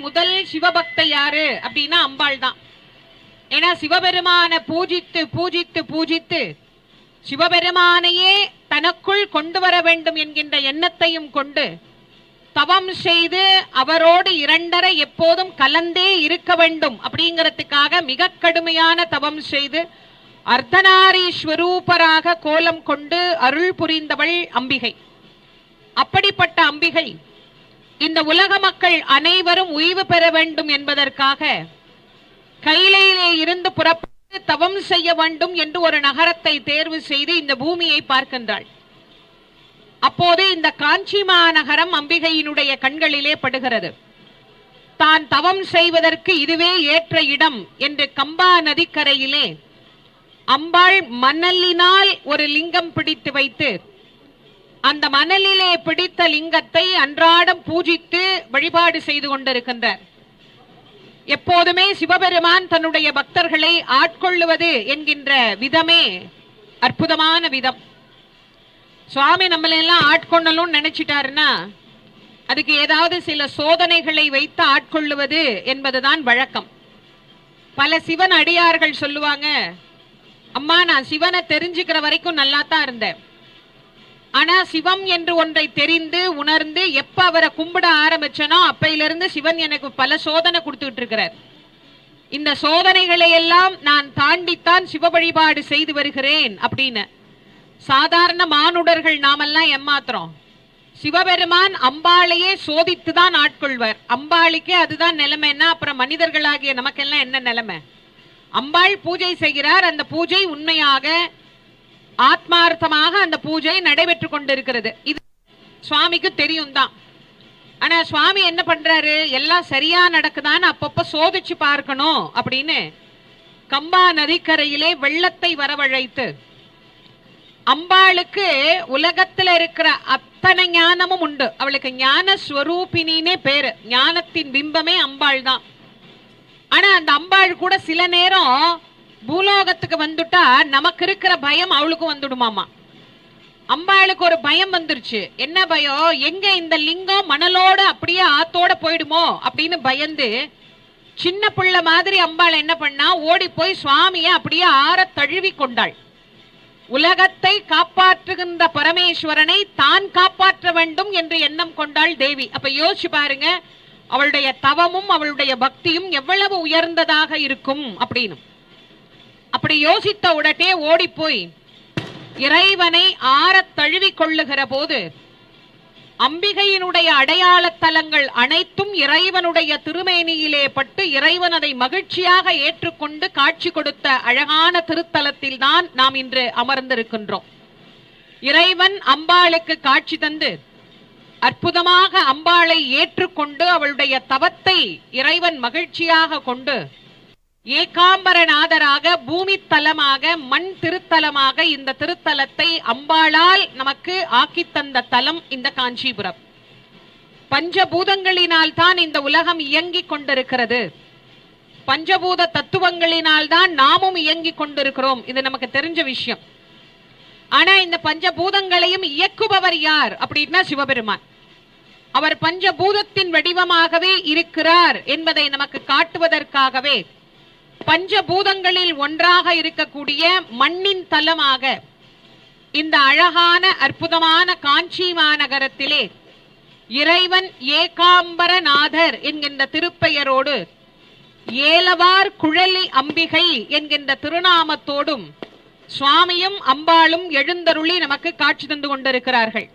முதல் சிவபக்த யாரு அப்படின்னா அம்பாள் தான். ஏன்னா சிவபெருமான பூஜித்து பூஜித்து பூஜித்து சிவபெருமானையே தனக்குள் கொண்டு வர வேண்டும் என்கின்ற எண்ணத்தையும் கொண்டு தவம் செய்து அவரோடு இரண்டரை எப்போதும் கலந்தே இருக்க வேண்டும் அப்படிங்கிறதுக்காக மிக கடுமையான தவம் செய்து அர்த்தநாரீஸ்வரூபராக கோலம் கொண்டு அருள் புரிந்தவள் அம்பிகை. அப்படிப்பட்ட அம்பிகை இந்த உலக மக்கள் அனைவரும் உய்வு பெற வேண்டும் என்பதற்காக கைலையிலே இருந்து புறப்பட்டு தவம் செய்ய வேண்டும் என்று ஒரு நகரத்தை தேர்வு செய்து இந்த பூமியை பார்க்கின்றாள். அப்போது இந்த காஞ்சி மாநகரம் அம்பிகையினுடைய கண்களிலே படுகிறது. தான் தவம் செய்வதற்கு இதுவே ஏற்ற இடம் என்று கம்பா நதிக்கரையிலே அம்பாள் மணலினால் ஒரு லிங்கம் பிடித்து வைத்து அந்த மணலிலே பிடித்த லிங்கத்தை அன்றாடம் பூஜித்து வழிபாடு செய்து கொண்டிருக்கின்றார். எப்போதுமே சிவபெருமான் தன்னுடைய பக்தர்களை ஆட்கொள்ளுவது என்கின்ற விதமே அற்புதமான விதம். சுவாமி நம்மளை எல்லாம் ஆட்கொள்ளணும்னு நினைச்சிட்டாருன்னா அதுக்கு ஏதாவது சில சோதனைகளை வைத்து ஆட்கொள்ளுவது என்பதுதான் வழக்கம். பல சிவன் அடியார்கள் சொல்லுவாங்க அம்மா நான் சிவனை தெரிஞ்சுக்கிற வரைக்கும் நல்லா தான் இருந்தேன். ஆனா சிவம் என்று ஒன்றை தெரிந்து உணர்ந்து எப்ப அவரை கும்பிட ஆரம்பிச்சனோ அப்பையிலிருந்து சிவன் எனக்கு பல சோதனை கொடுத்துட்டு இருக்கிறார். இந்த சோதனைகளை எல்லாம் நான் தாண்டித்தான் சிவ வழிபாடு செய்து வருகிறேன் அப்படின்னு. சாதாரண மானுடர்கள் நாமெல்லாம் ஏமாத்துறோம். சிவபெருமான் அம்பாளையே சோதித்து தான் ஆட்கொள்வர். அம்பாளுக்கே அதுதான் நிலைமைன்னா அப்புறம் மனிதர்களாகிய நமக்கெல்லாம் என்ன நிலைமை? அம்பாள் பூஜை செய்கிறார் அந்த பூஜை உண்மையாக ஆத்மார்த்தமாக அந்த பூஜை நடைபெற்று கொண்டிருக்கிறது. இது சுவாமிக்கு தெரியும் தான் ஆனா சுவாமி என்ன பண்றாரு? எல்லாம் சரியா நடக்குதான்னு அப்பப்ப சோதிச்சு பார்க்கணும் அப்படின்னு கம்பா நதிக்கரையிலே வெள்ளத்தை வரவழைத்து அம்பாளுக்கு உலகத்துல இருக்கிற அத்தனை ஞானமும் உண்டு. அவளுக்கு ஞான ஸ்வரூபினினே பேரு. ஞானத்தின் பிம்பமே அம்பாள் தான். ஆனா அந்த அம்பாள் கூட சில நேரம் பூலோகத்துக்கு வந்துட்டா நமக்கு இருக்கிற பயம் அவளுக்கும் வந்துடுமாமா. அம்பாளுக்கு ஒரு பயம் வந்துருச்சு. என்ன பயம் எங்க இந்த லிங்கம் மணலோட அப்படியே ஆத்தோட போயிடுமோ? அப்படின்னு பயந்து சின்ன பிள்ளை மாதிரி அம்பாள் என்ன பண்ணா ஓடி போய் சுவாமியை அப்படியே ஆற தழுவி கொண்டாள். உலகத்தை காப்பாற்றுகின்ற பரமேஸ்வரனை தான் காப்பாற்ற வேண்டும் என்று எண்ணம் கொண்டாள் தேவி. அப்ப யோசிச்சு பாருங்க அவளுடைய தவமும் அவளுடைய பக்தியும் எவ்வளவு உயர்ந்ததாக இருக்கும் அப்படின்னு. அப்படி யோசித்த உடனே ஓடி போய் இறைவனை ஆறத் தழுவி கொள்ளுகிற போது அம்பிகையினுடைய அடையாள தலங்கள் அனைத்தும் இறைவனுடைய திருமேனியிலே பட்டு இறைவன் அதை மகிழ்ச்சியாக ஏற்றுக்கொண்டு காட்சி கொடுத்த அழகான திருத்தலத்தில் தான் நாம் இன்று அமர்ந்திருக்கின்றோம். இறைவன் அம்பாளுக்கு காட்சி தந்து அற்புதமாக அம்பாளை ஏற்றுக்கொண்டு அவளுடைய தவத்தை இறைவன் மகிழ்ச்சியாக கொண்டு ஏகாம்பரநாதராக பூமி தலமாக மண் திருத்தலமாக இந்த திருத்தலத்தை அம்பாளால் நமக்கு ஆக்கி தந்த தலம் இந்த காஞ்சிபுரம். பஞ்சபூதங்களினால் தான் இந்த உலகம் இயங்கிக் கொண்டிருக்கிறது. பஞ்சபூத தத்துவங்களினால் தான் நாமும் இயங்கிக் கொண்டிருக்கிறோம். இது நமக்கு தெரிஞ்ச விஷயம். ஆனா இந்த பஞ்சபூதங்களையும் இயக்குபவர் யார் அப்படின்னா சிவபெருமான். அவர் பஞ்சபூதத்தின் வடிவமாகவே இருக்கிறார் என்பதை நமக்கு காட்டுவதற்காகவே பஞ்சபூதங்களில் ஒன்றாக இருக்கக்கூடிய மண்ணின் தலமாக இந்த அழகான அற்புதமான காஞ்சி மாநகரத்திலே இறைவன் ஏகாம்பரநாதர் என்கின்ற திருப்பெயரோடு ஏலவார் குழலி அம்பிகை என்கின்ற திருநாமத்தோடும் சுவாமியும் அம்பாளும் எழுந்தருளி நமக்கு காட்சி தந்து கொண்டிருக்கிறார்கள்.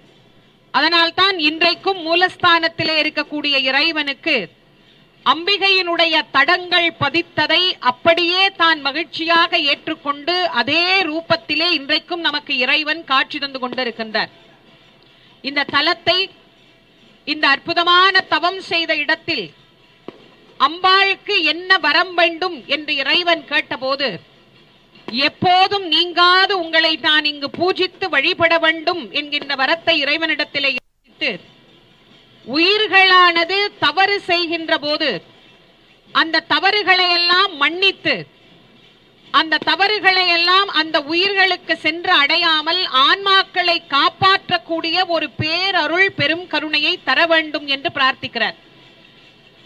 அதனால்தான் இன்றைக்கும் மூலஸ்தானத்திலே இருக்கக்கூடிய இறைவனுக்கு அம்பிகையினுடைய தடங்கள் பதித்ததை அப்படியே தான் மகிழ்ச்சியாக ஏற்றுக்கொண்டு அதே ரூபத்திலே இன்றைக்கும் நமக்கு இறைவன் காட்சி தந்து கொண்டிருக்கின்றார். இந்த தலத்தை இந்த அற்புதமான தவம் செய்த இடத்தில் அம்பாளுக்கு என்ன வரம் வேண்டும் என்று இறைவன் கேட்டபோது எப்போதும் நீங்காது உங்களை நான் இங்கு பூஜித்து வழிபட வேண்டும் என்கின்ற வரத்தை இறைவனிடத்திலே உயிர்களானது தவறு செய்கின்ற போது அந்த தவறுகளை எல்லாம் மன்னித்து அந்த தவறுகளை எல்லாம் அந்த உயிர்களுக்கு சென்று அடையாமல் ஆன்மாக்களை காப்பாற்றக்கூடிய ஒரு பேரருள் பெரும் கருணையை தர வேண்டும் என்று பிரார்த்திக்கிறார்.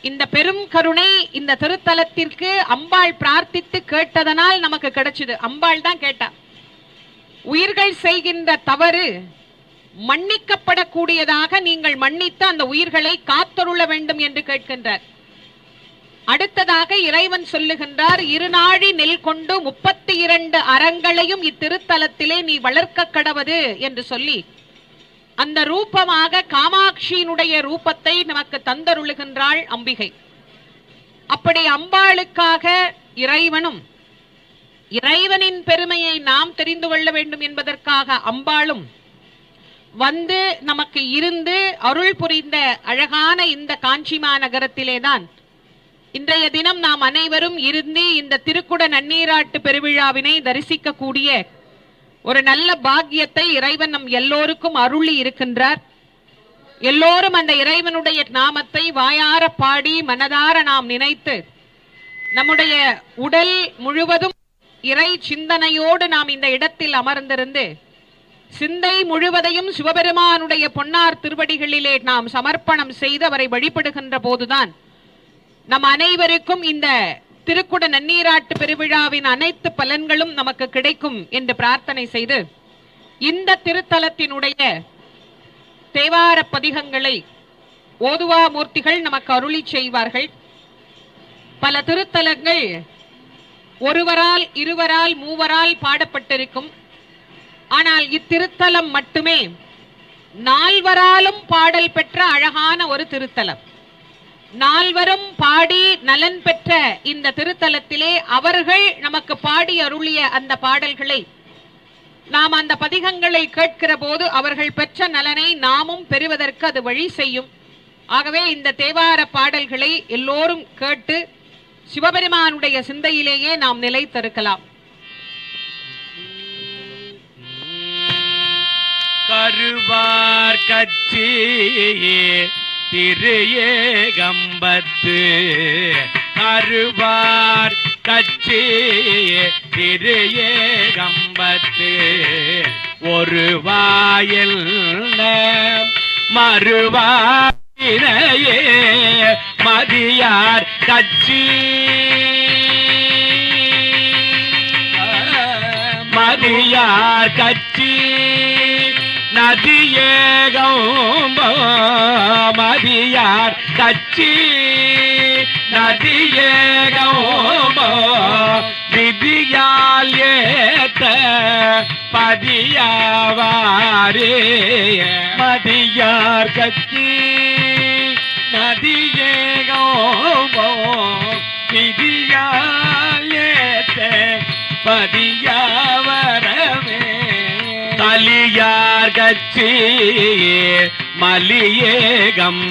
இந்த பெரும் கருணை இந்த திருத்தலத்திற்கு அம்பாள் பிரார்த்தித்து கேட்டதனால் நமக்கு கிடைச்சது. அம்பாள் தான் கேட்டா. உயிர்கள் செய்கின்ற தவறு மன்னிக்கப்படக்கூடியதாக நீங்கள் மன்னித்து அந்த உயிர்களை காத்தருள வேண்டும் என்று கேட்கின்றார். அடுத்ததாக இறைவன் சொல்லுகின்றார் இருநாழி நெல் கொண்டு முப்பத்தி இரண்டு அறங்களையும் இத்திருத்தலத்திலே நீ வளர்க்க கடவது என்று சொல்லி அந்த ரூபமாக காமாட்சியினுடைய ரூபத்தை நமக்கு தந்தருளுகின்றாள் அம்பிகை. அப்படி அம்பாளுக்காக இறைவனும் இறைவனின் பெருமையை நாம் தெரிந்து கொள்ள வேண்டும் என்பதற்காக அம்பாளும் வந்து நமக்கு இருந்து அருள் புரிந்த அழகான இந்த காஞ்சி மாநகரத்திலேதான் இன்றைய தினம் நாம் அனைவரும் இருந்து இந்த திருக்குட நன்னீராட்டு பெருவிழாவினை தரிசிக்கக்கூடிய ஒரு நல்ல பாக்கியத்தை இறைவன் நம் எல்லோருக்கும் அருளி இருக்கின்றார். எல்லோரும் அந்த இறைவனுடைய நாமத்தை வாயார பாடி மனதார நாம் நினைத்து நம்முடைய உடல் முழுவதும் இறை சிந்தனையோடு நாம் இந்த இடத்தில் அமர்ந்திருந்து சிந்தை முழுவதையும் சிவபெருமானுடைய பொன்னார் திருவடிகளிலே நாம் சமர்ப்பணம் செய்து அவரை வழிபடுகின்ற போதுதான் நம் அனைவருக்கும் இந்த திருக்குட நன்னீராட்டு பெருவிழாவின் அனைத்து பலன்களும் நமக்கு கிடைக்கும் என்று பிரார்த்தனை செய்து இந்த திருத்தலத்தினுடைய தேவார பதிகங்களை ஓதுவா மூர்த்திகள் நமக்கு அருளி செய்வார்கள். பல திருத்தலங்கள் ஒருவரால் இருவரால் மூவரால் பாடப்பட்டிருக்கும். ஆனால் இத்திருத்தலம் மட்டுமே. நால்வராலும் பாடல் பெற்ற அழகான ஒரு திருத்தலம். நால்வரும் பாடி நலன் பெற்ற இந்த திருத்தலத்திலே அவர்கள் நமக்கு பாடி அருளிய அந்த பாடல்களை நாம் அந்த பதிகங்களை கேட்கிற போது அவர்கள் பெற்ற நலனை நாமும் பெறுவதற்கு அது வழி செய்யும். ஆகவே இந்த தேவார பாடல்களை எல்லோரும் கேட்டு சிவபெருமானுடைய சிந்தையிலேயே நாம் நிலைத்திருக்கலாம் கருவார் கட்சி திரு ஏகம்பத்து. கருவார் கட்சி திரு ஏகம்பத்து. ஒரு வாயில் மறுவாயினையே மதியார் கட்சி மதியார் கட்சி நதியேகம் மதியார் கட்சி நதியேகம் விதியால் ஏத்த பதியாவாரே. மதியார் கச்சி நதியேகம் விதியால் ஏத்த பதியாவரமே மலியேகம்